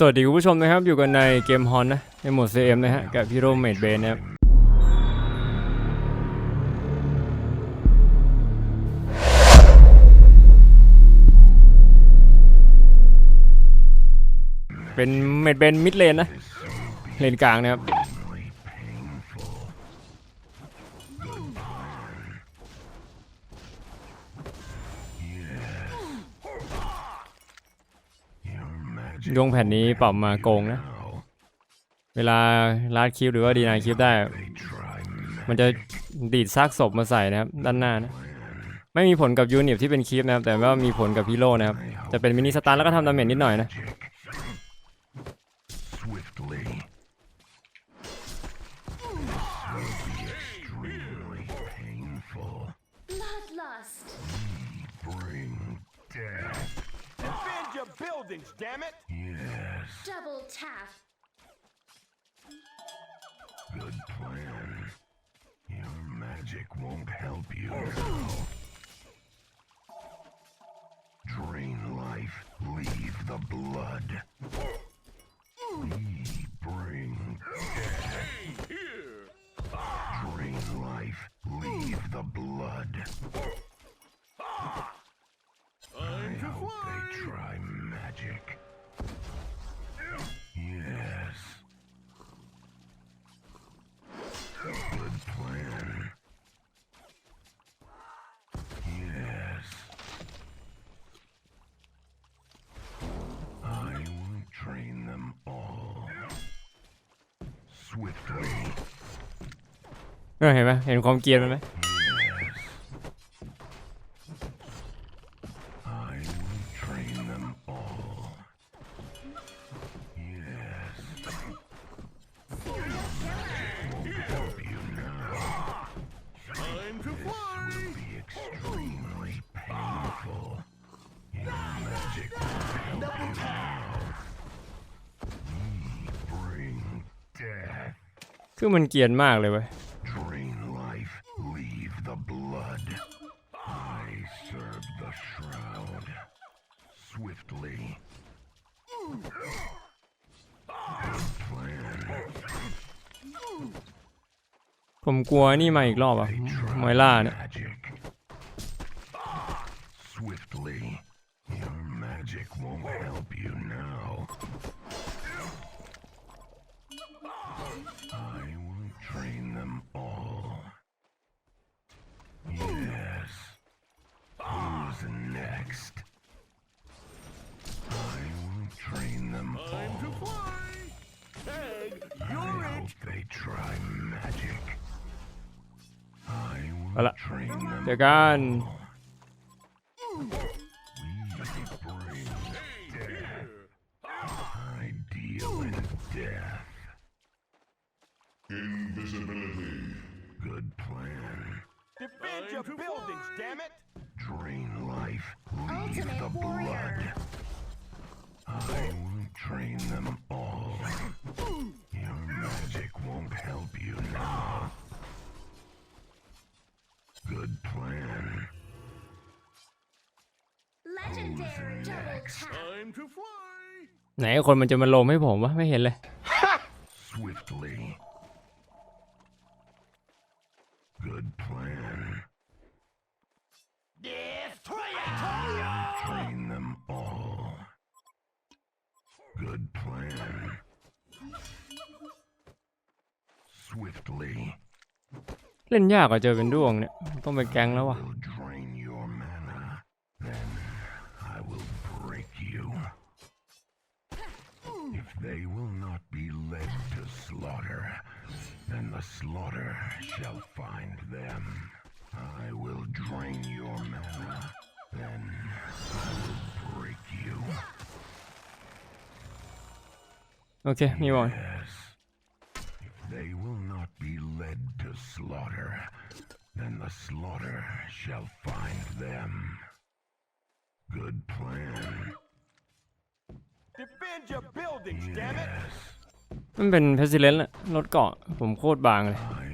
สวัสดีคุณผู้ชมนะครับ อยู่กันในเกมฮอนนะ ในโหมด CM นะฮะ กับพี่โรเมดเบนนะครับ เป็นเมดเบนมิดเลนนะ เลนกลางนะครับ ดวงแผ่นนี้ปรับมาโกงนะ เวลาลาดคลิปหรือว่าดีนายคลิปได้ มันจะดีดซากศพมาใส่นะครับ ด้านหน้านะ ไม่มีผลกับยูนิตที่เป็นคลิปนะครับ แต่ว่ามีผลกับฮีโร่นะครับ จะเป็นมินิสตาร์แล้วก็ทำดาเมจนิดหน่อยนะ Swiftly. This will be extremely painful. Bloodlust. Bring death. Defend your buildings, damn it! Yes, Double tap. good plan. Your magic won't help you now. Drain life, leave the blood. We bring death. Drain life, leave the blood. I hope they try magic. Yes. Good plan. Yes. I will train them all. Swiftly. เออเห็นไหมเห็นความเกรียนมันไหม มันเกรียนมากเลยเว้ย Drain life, leave the blood. I serve the shroud. Swiftly. Good plan. ผมกลัวนี่มาอีกรอบอะ They มอย try ล่าเนี่ย magic. Swiftly. Your magic won't help you now. I will Wala. train them เจอกัน plan. Legendary double tap. Time to fly! ไหนคนมันจะมาลมให้ผมวะไม่เห็นเลย Swiftly. Good plan. Train them all. Good plan. Swiftly. เล่นยากกว่าเจอเป็นด้วงเนี่ย ต้องไปแก๊งแล้ววะ will drain your mana. Then I will break you. If they will not be led to slaughter, then the slaughter shall find them. I will drain your mana. Then I will break you. โอเค มีบอล Yes. If they will not be led to slaughter, Then the slaughter shall find them. Good plan. Defend your buildings, damn it! Yes. มันเป็นเพซิเลนต์ละรถเกาะผมโคตรบางเลย I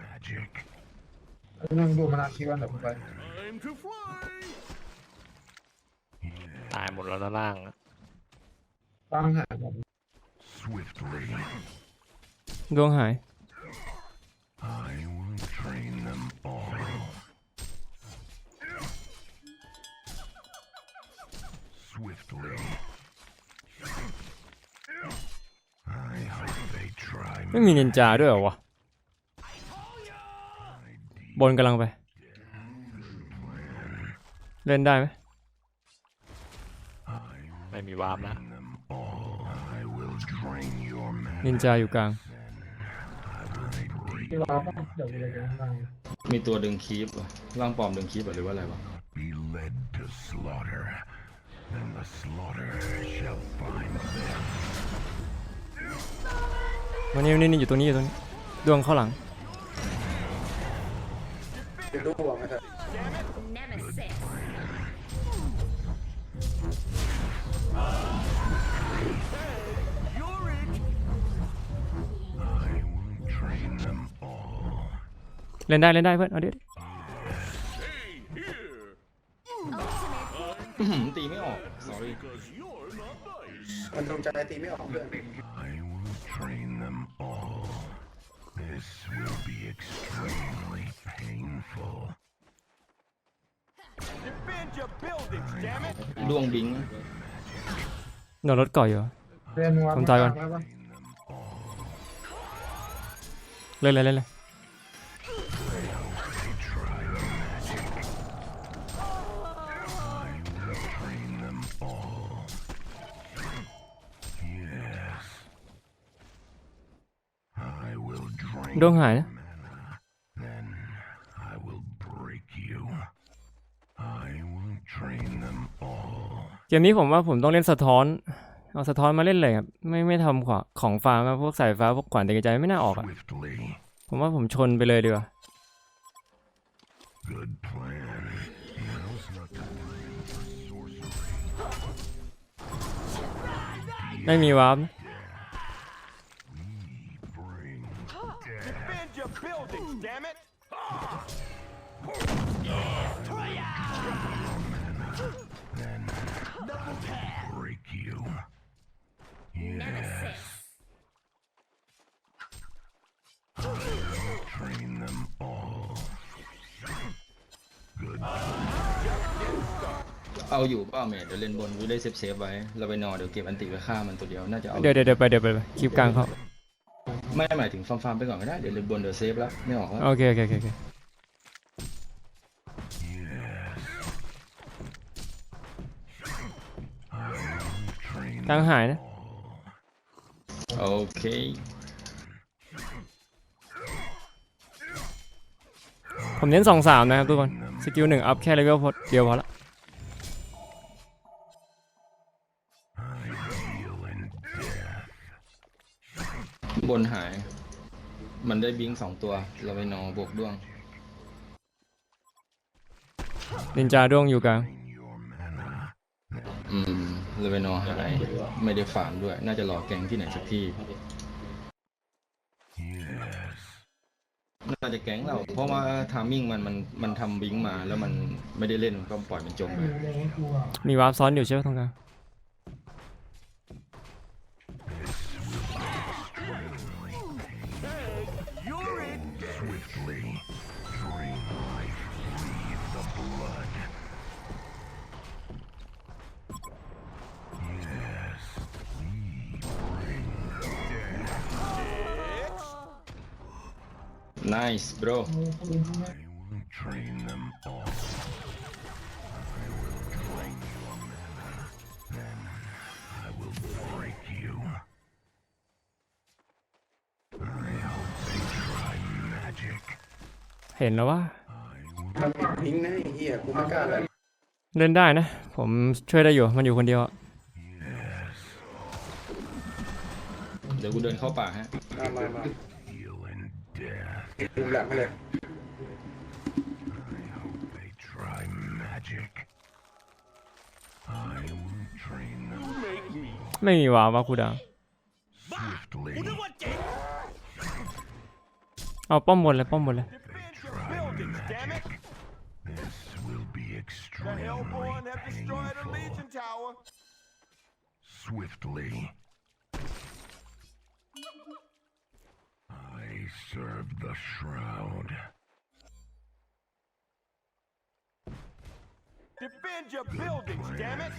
นั่งดูมานานคิดว่าเดี๋ยวผมไป Time to fly. ตายหมดแล้วด้านล่างอะตั้งหาผม Swiftly, ดวงหาย I will train them all. Swiftly. I hope they try ไม่มีนินจาด้วยเหรอวะ บนกำลังไป เล่นได้ไหมไม่มีวาร์ปนะ them all. I will drain your mana. นินจาอยู่กลางที่เราต้องเดี๋ยวมีอะไรกันข้างล่างมีตัวดึงคีบวะร่างปลอมดึงคีบหรือว่าอะไรวะ Be led to slaughter, and the slaughter shall find them. วันนี้นี่นี่อยู่ตรงนี้อยู่ตรงนี้ ดวงเข้าหลัง เดี๋ยวดูออกไหมครับ Nemesis. You're it. I will train them all. เล่นได้เล่นได้เพื่อนเอาดิ Hey, here. Ultimate. อื้อหือตีไม่ออก sorry Because you're not nice. มันดวงใจตีไม่ออกเพื่อน I will train them all. This will be extremely painful. Defend your buildings, damn it. ดวงบิงโดนรถก่อยอยู่เรียนวัผมตายก่อนแล้วปะเล่นเลยเล่นเลย Train them all. Yes. I will drain ดวงหายนะ Then I will break you. I will train them all. เกมนี้ผมว่าผมต้องเล่นสะท้อน เอาสะท้อนมาเล่นเลยครับ ไม่ไม่ทำขวาของฟ้ามาพวกสายฟ้าพวกขวานเตะใจไม่น่าออกอะ Swiftly. ผมว่าผมชนไปเลยดีกว่า Good plan. Now's not the time for sorcery. ไม่มีวาร์ป I will break you. Yes. Nemesis. Train them all. Good เอาอยู่เปล่าเมดเดี๋ยวเล่นบนวิได้เซฟเซฟๆไว้ เราไปนอนเดี๋ยวเก็บอันติไว้ฆ่ามันตัวเดียว น่าจะเอา เดี๋ยวเดี๋ยวเดี๋ยวไปเดี๋ยวไปไปคลิปกลางเขาไม่หมายถึงฟาร์มๆไปก่อนก็ได้ เดี๋ยวเล่นบนเดี๋ยวเซฟแล้ว ไม่ออกแล้ว โอเคโอเคโอเคโอเค train กลางหายนะ โอเคผมเน้นสองสามนะครับทุกคน สกิลหนึ่งอัพแค่เลเวลเดียวพอละ deal in death. บนหาย มันได้บิงสองตัว เราไปนอนบวกด้วงนินจาดวงอยู่กลาง Your mana. อืม เราไปนอนหาย ไม่ได้ฝานด้วย น่าจะรอแกงที่ไหนสักที่ Yes. น่าจะแก๊งเรา เพราะว่าทามมิ่งมันมันมันทำบิงมาแล้วมันไม่ได้เล่นก็ปล่อยมันจมไป มีวาร์ปซ้อนอยู่ใช่ไหมตรงกลาง nice bro I will train them all. I will drain your mana. Then I will break you. I hope they try magic. เห็นแล้วว่ามันมีพิงค์นะไอ้เหี้ยกูไม่กล้าเลยเล่นได้นะ ผมช่วยได้อยู่ มันอยู่คนเดียวอะเดี๋ยวกูเดินเข้าป่าฮะ มามามา Heal and death. ดูแหลมให้เลย I hope they try magic. I will train them ไม่มีวาวาคูดาว swiftly. กูนึกว่าเจ๋ง เอาป้อมบนเลยป้อมบนเลย Defend your buildings, damn it! This will be The extremely Hellborn have destroyed a painful. Legion tower. Swiftly. Serve the shroud. Defend your buildings, damn it!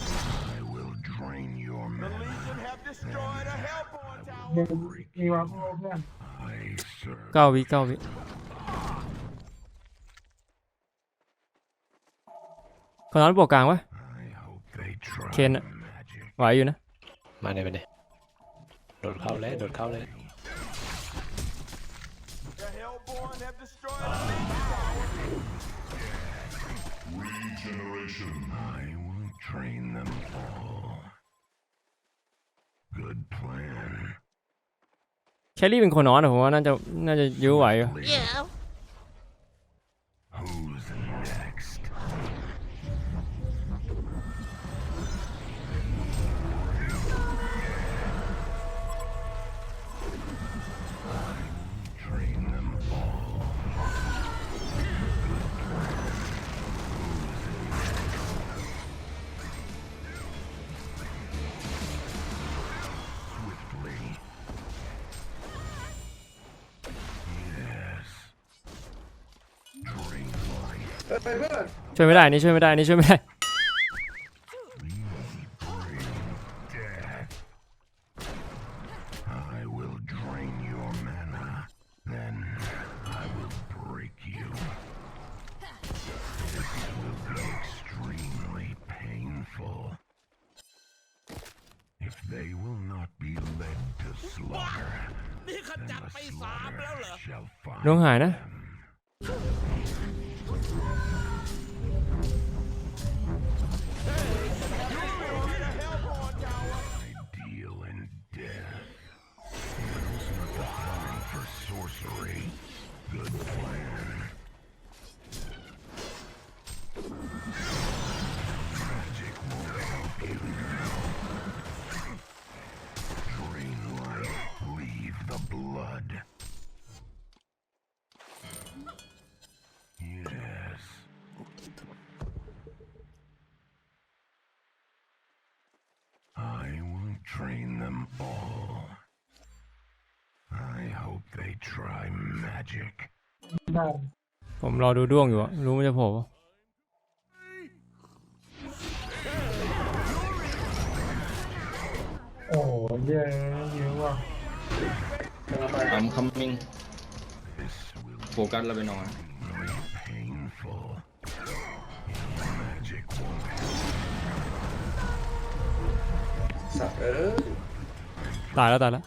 I will drain your The mana. Legion have destroyed a Hellborn tower. มีวางโอ้เพื่อน I serve เก้าวิเก้าวิคนนั้นบวกกลางวะ I hope they try Ken. magic. ไหวอยู่นะ มาเนี่ยมาเนี่ยโดดเข้าเลยโดดเข้าเลย The Hellborn have destroyed a Legion tower. I will train them all. Good plan. แคลรี่เป็นคนนอนอะผมว่าน่าจะน่าจะยื้อไหวอยู่ Who's next? ช่วยไม่ได้นี่ช่วยไม่ได้นี่ช่วยไม่ได้ death. I will drain your mana. Then I รอดูด้วงอยู่อะรู้มันจะโผล่ปะโอ้เยอะเยอะว่ะกำลังไป I'm coming This will โฟกัสเราไปนอน be painful. Magic won't สัตว์เอ้ยตายแล้วตายแล้ว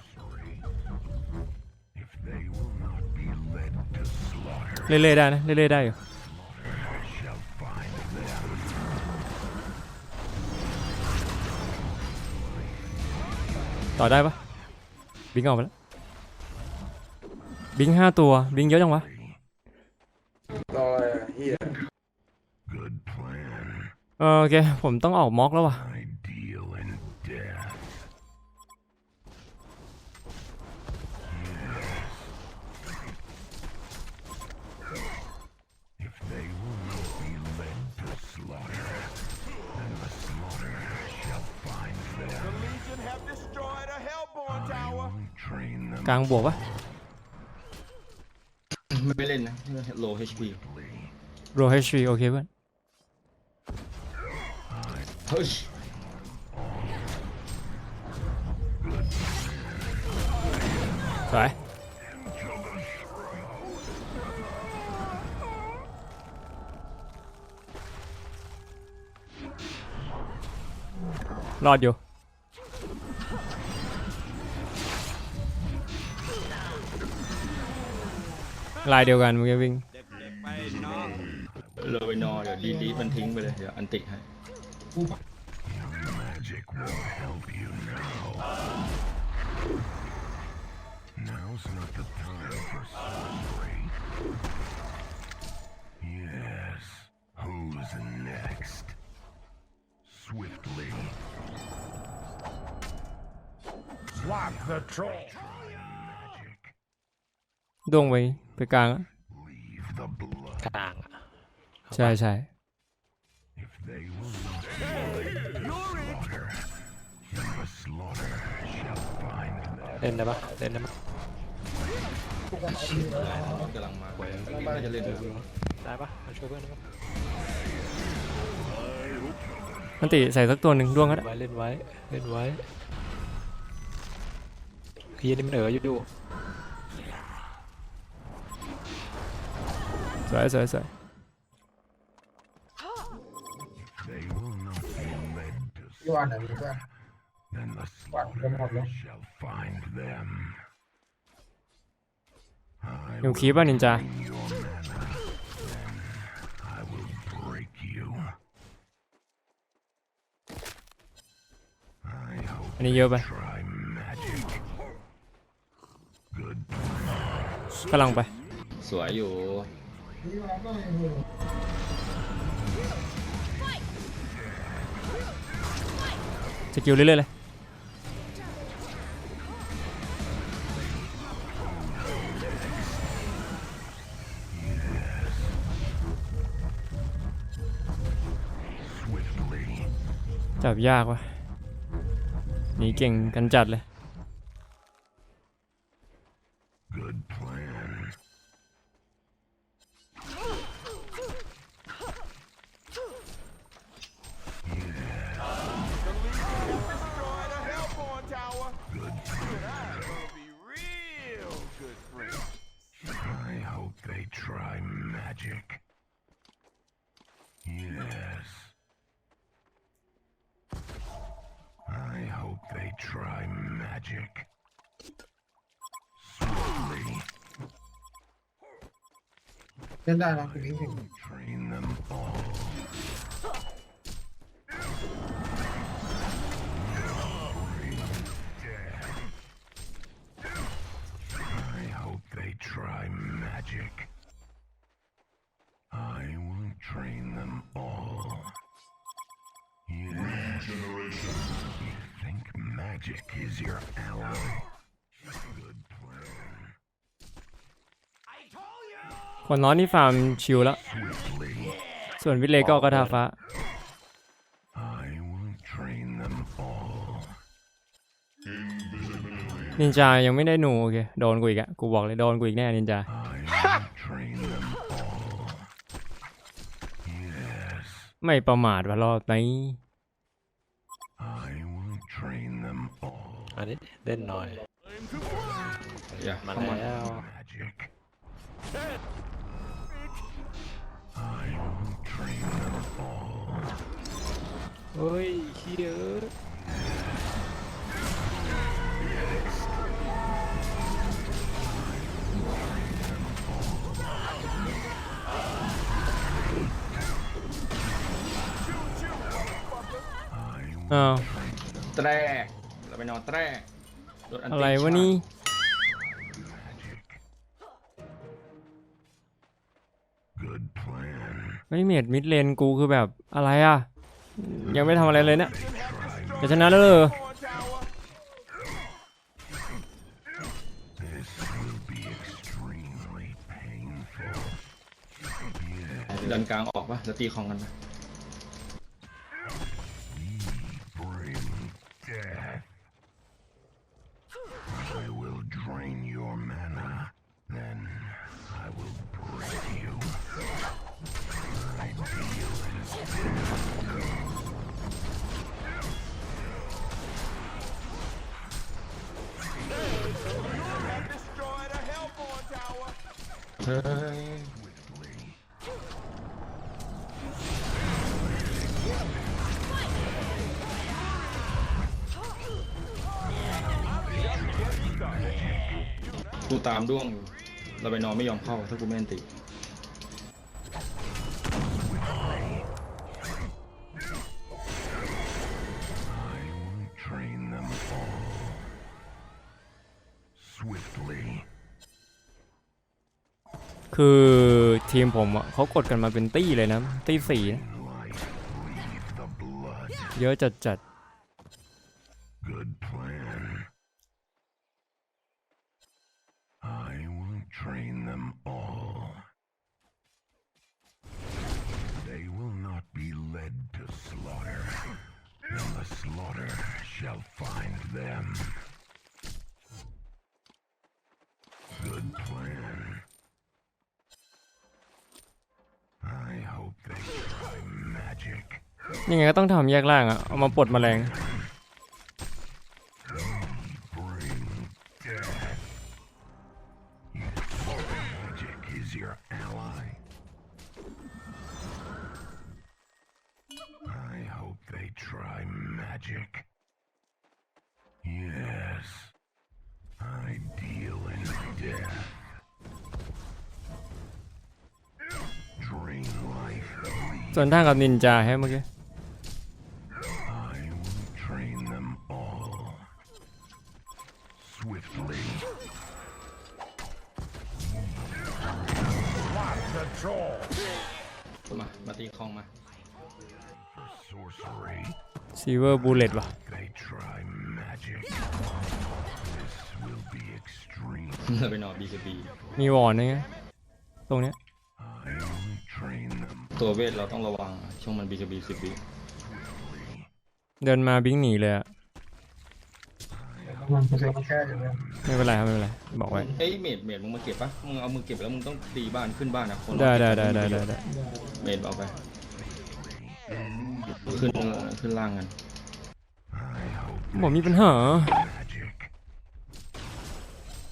slaughter เล่ๆได้นะเล่ๆได้อยู่ shall find them. ต่อได้ปะบิงออกไปแล้วบิงห้าตัวบิงเยอะจังวะรออะไรอะเฮีย Good plan. เออโอเคผมต้องออกม็อกแล้ววะ กลางบวกปะไม่เล่นนะ low HP โรเฮชวีโอเคเพื่อนเฮ้ยสวยรอดอยู่ ลายเดียวกันเมื่อกี้วิ่งเลยไปนอเดี๋ยวดีดีมันทิ้งไปเลยเดี๋ยวอันติให้ Magic will help you now. Now's not the time for sorcery. Yes. Who's next? Swiftly. Swap the troll. Magic. ดวงไป ไปกลางอะ Leave the blood. กลางอะใช่ใช่ If they will not be slaughter, then the slaughter shall find them. เล่นได้ปะเล่นได้ปะกำลังมาน่าจะเล่นดูได้ปะมาช่วยเพื่อนได้ปะอันติใส่สักตัวหนึ่งดวงก็ได้ไว้เล่นไว้ เล่นไว้เฮียนี่มันเอ๋ออยู่ สวยสวยสวย They will not be led to พี่วันไหนมีเพื่อน then the What? Come on, slaughter man. shall find them. I อยู่ will คีป่ะนินจา drain your mana, then I will break you. I hope อันนี้เยอะไป try magic. Good กำลังไป สวยอยู่พี่วันก็ยังมี สกิลเรื่อยๆเลยจับยากวะหนีเก่งกันจัดเลย them all. Yes. You think magic is your ally? Good คนน้อยนี่ฟาร์มชิลแล้ว Swiftly. ส่วนวิเลก็เอากระทาฟ้า I will train them all. นินจายังไม่ได้หนูโอเค โดนกูอีกอะกูบอกเลยโดนกูอีกแน่นินจา I will train them all. Yes, ไม่ประมาทว่ะรอบนี้ I will train them all. อันนี้เล่นหน่อยอย่ามาเข้ามาแล้ว เฮ้ยเฮียเอ้ยอ้าวแตรกเราไปนอนแตรกโดนนติอะไรวะนี่ Good plan. ไม่เมดมิดเลนกูคือแบบอะไรอะ ยังไม่ทำอะไรเลยเนี่ยจะชนะแล้วเหรอดันกลางออกปะแล้วตีของกันปะ ฮ้ยกูตามด้วงอยู่เราไปนอนไม่ยอมเข้าถ้ากูไม่อันติ คือทีมผมเขากดกันมาเป็นตี้เลยนะ ตี้สี่นะเยอะจัดจัด ยังไงก็ต้องทำแยกล่างอะเอามาปลดแมลง Bring death. Magic is your ally. I hope they try magic. Yes, I deal in death. Drain life. ส่วนทางกับนินจาให้เมื่อกี้ มามาตีคลองมา For sorcery, ซีเวอร์บูเลตว่ะ they try magic. This will be extreme. เราไปนอน BKB มีวอนไงตรงเนี้ย I will train them ตัวเวทเราต้องระวังช่วงมัน BKB 10วิ เดินมาบิงหนีเลยอะ มันจะมาแค่อยู่เลยไม่เป็นไรครับไม่เป็นไรบอกไว้เอ้ยเมดเมดมึงมาเก็บปะมึงเอามือเก็บแล้วมึงต้องตีบ้านขึ้นบ้านนะคนได้ได้ได้ได้ได้ได้เมดเอาไป ขึ้นขึ้นล่างกัน I hope บอกมีปัญหา magic.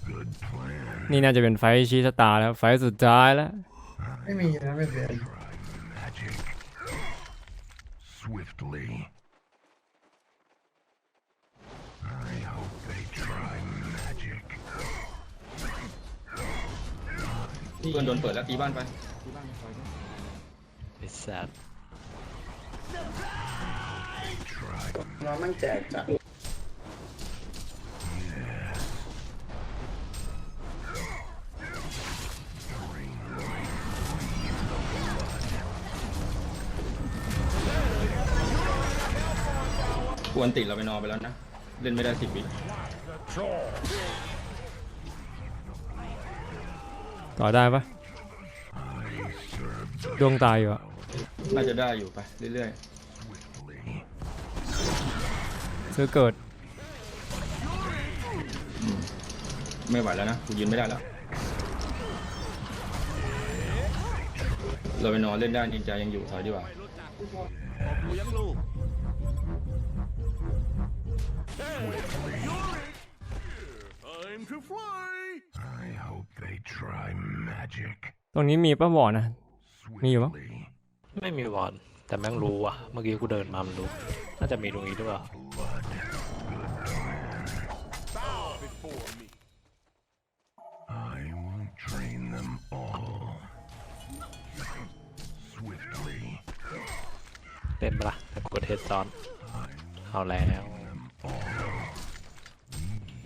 Good plan. นี่น่าจะเป็นไฟท์ชี้ชะตาแล้วไฟท์สุดท้ายแล้ว ไม่มีนะไม่เป็น Try magic. Swiftly. I hope they try magic. เพื่อนโดนเปิดแล้วตีบ้านไปไอ้สัตว์ Try เรามั่งแจกจ้ะควรติดเราไปนอนไปแล้วนะ เล่นไม่ได้สิบวิต่อได้ปะดวงตายอยู่อะน่าจะได้อยู่ไปเรื่อยซื้อเกิดๆ ไม่ไหวแล้วนะกูยืนไม่ได้แล้ว เราไปนอนเล่นได้นินจายังอยู่ถอยดีกว่า I hope they try magic. ตรงนี้มีป้าบอนะ มีอยู่ปะ Swiftly. ไม่มีวอนแต่แม่งรู้ว่ะ เมื่อกี้กูเดินมามันรู้ น่าจะมีตรงนี้ด้วย I will train them all. Swiftly. เล่นปะล่ะแต่กดเฮดซอน เอาแล้วเ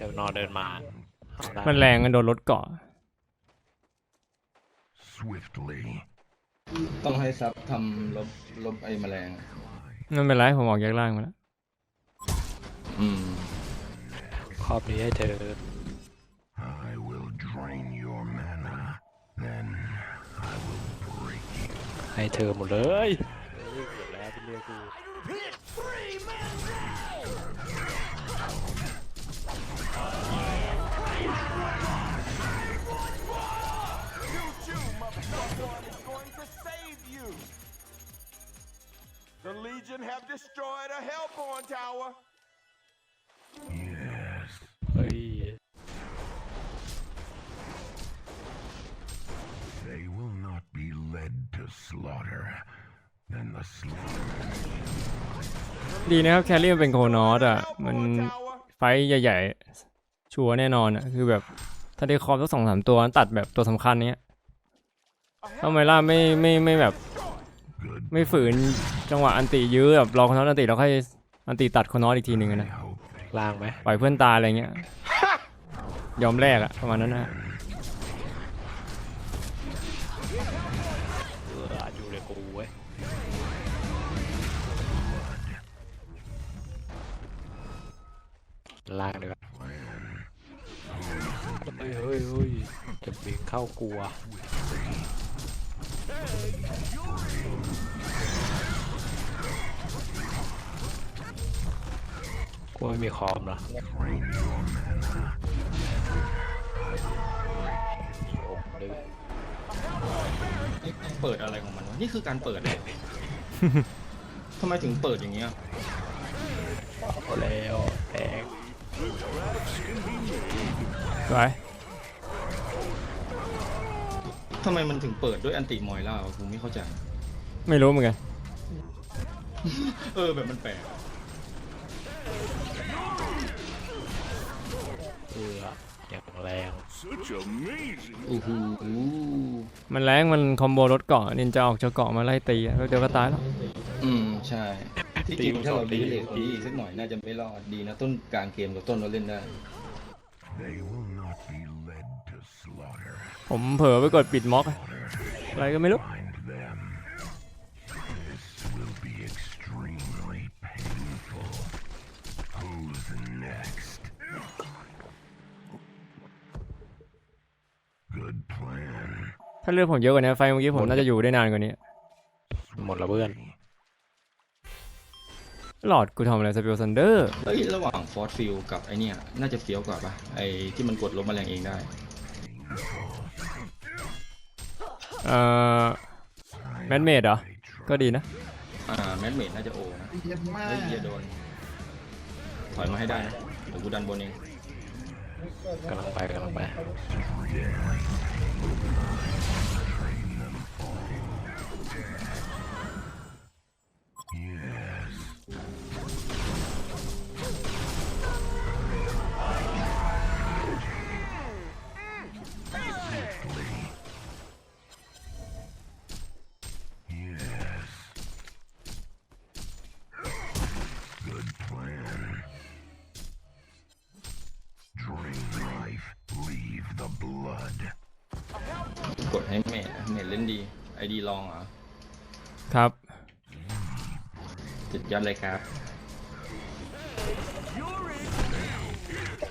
ดี๋ยวนอนเดินมาเอาได้มันแรงกันโดนรถเกาะ Swiftly. ต้องให้ซับทำลบลบไอ้แมลงไม่เป็นไรผมออกแยกล่างมาแล้ว อืม ครอบนี้ให้เธอ I will drain your mana. Then I will break you. ให้เธอหมดเลย เกือบแล้วเป็นเรียกกู Someone is going to save you. The Legion have destroyed a Hellborn tower. Yes. เฮ้ย They will not be led to slaughter. Then the slaughter ดีนะครับแครี่มันเป็นโคนอสอะ มัน Hellborn tower. ไฟท์ใหญ่ๆ ชัวร์แน่นอนอะ คือแบบ ถ้าได้คอมสักสองสามตัวตัดแบบตัวสำคัญเนี้ยทำไมล่ะไม่ไม่ไม่แบบ ไม่ฝืนจังหวะอันติยื้อแบบรอคนน้อยอันติแล้วค่อยอันติตัดคนน้อยอีกทีหนึ่งอะนะล่างไหมปล่อยเพื่อนตายอะไรเงี้ย ยอมแลกอะประมาณนั้นนะ ล่างเลยครับเฮ้ยเฮ้ยเฮ้ยจะบิงเข้ากลัวกูไม่มีคอมนะโอ้เลยเปิดอะไรของมันวะนี่คือการเปิดเลยทำไมถึงเปิดอย่างเงี้ยเอแล้วแต สวยทำไมมันถึงเปิดด้วยอันติมอยล่าวะกูไม่เข้าใจ ไม่รู้เหมือนกัน เออแบบมันแปลกเอออย่างแรงโอ้โหมันแรงมันคอมโบรถเกาะนินจาออกจากเกาะมาไล่ตีอะแล้วเดี๋ยวก็ตายแล้ว อืมใช่ ที่จริงถ้าเราดีเลทดีอีกสักหน่อยน่าจะไม่รอดดีนะต้นกลางเกมกับต้นเราเล่นได้ They will not be led to slaughter. ผมเผลอไปกดปิดม็อก อะอะไรก็ไม่รู้ Find them. This will be extremely painful. Who's next? Good plan. ถ้าเลือกผมเยอะกว่านี้ไฟเมื่อกี้ผมน่าจะอยู่ได้นานกว่านี้ หมดแล้วเพื่อน หลอดกูทำอะไรสเปลซันเดอร์เอ้ยระหว่างฟอร์ f ฟิลกับไอเนี่ย น่าจะเฟี้ยวกว่าปะไอที่มันกดลบแมลงเองได้ เอ่อแมนเมดเหรอ ก็ดีนะ อ่าแมนเมดน่าจะโอนะเฮ้ยอย่าโดน ถอยมาให้ได้นะเดี๋ยวกูดันบนเองกำลังไปกำลังไป จุดยอดเลยครับ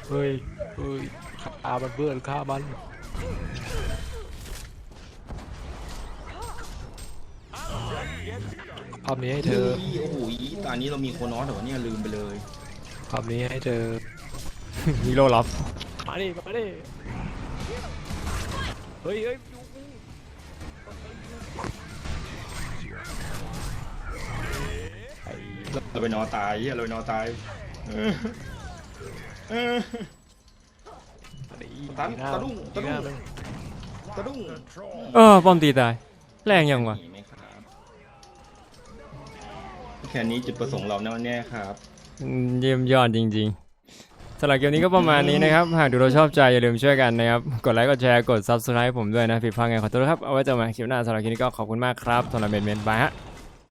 เฮ้ยเฮ้ยฆ่ามันเพื่อนฆ่ามันภาพนี้ให้เธอ โอ้โหตอนนี้เรามีโคนอสแต่ว่าเนี่ยลืมไปเลยภาพนี้ให้เธอ ฮีโร่ล็อบมาดิมาดิเฮ้ยเฮ้ยดู เราไปนอนตายเฮียเราไปนอนตายเออเออตันตะดุ้งตะดุ้งหน้ามันกระดุ้งเออป้อมตีตาย แรงยังวะหนีไหมครับแค่นี้จุดประสงค์เราแน่แน่ครับ อืมเยี่ยมยอดจริงๆสำหรับเกมนี้ก็ประมาณนี้นะครับ หากดูเราชอบใจอย่าลืมช่วยกันนะครับ กดไลค์กดแชร์กด subscribe ผมด้วยนะผิดพลาดไงขอโทษครับ เอาไว้เจอกันใหม่คลิปหน้าสำหรับคลิปนี้ก็ขอบคุณมากครับสำหรับเมนเมนบายฮะ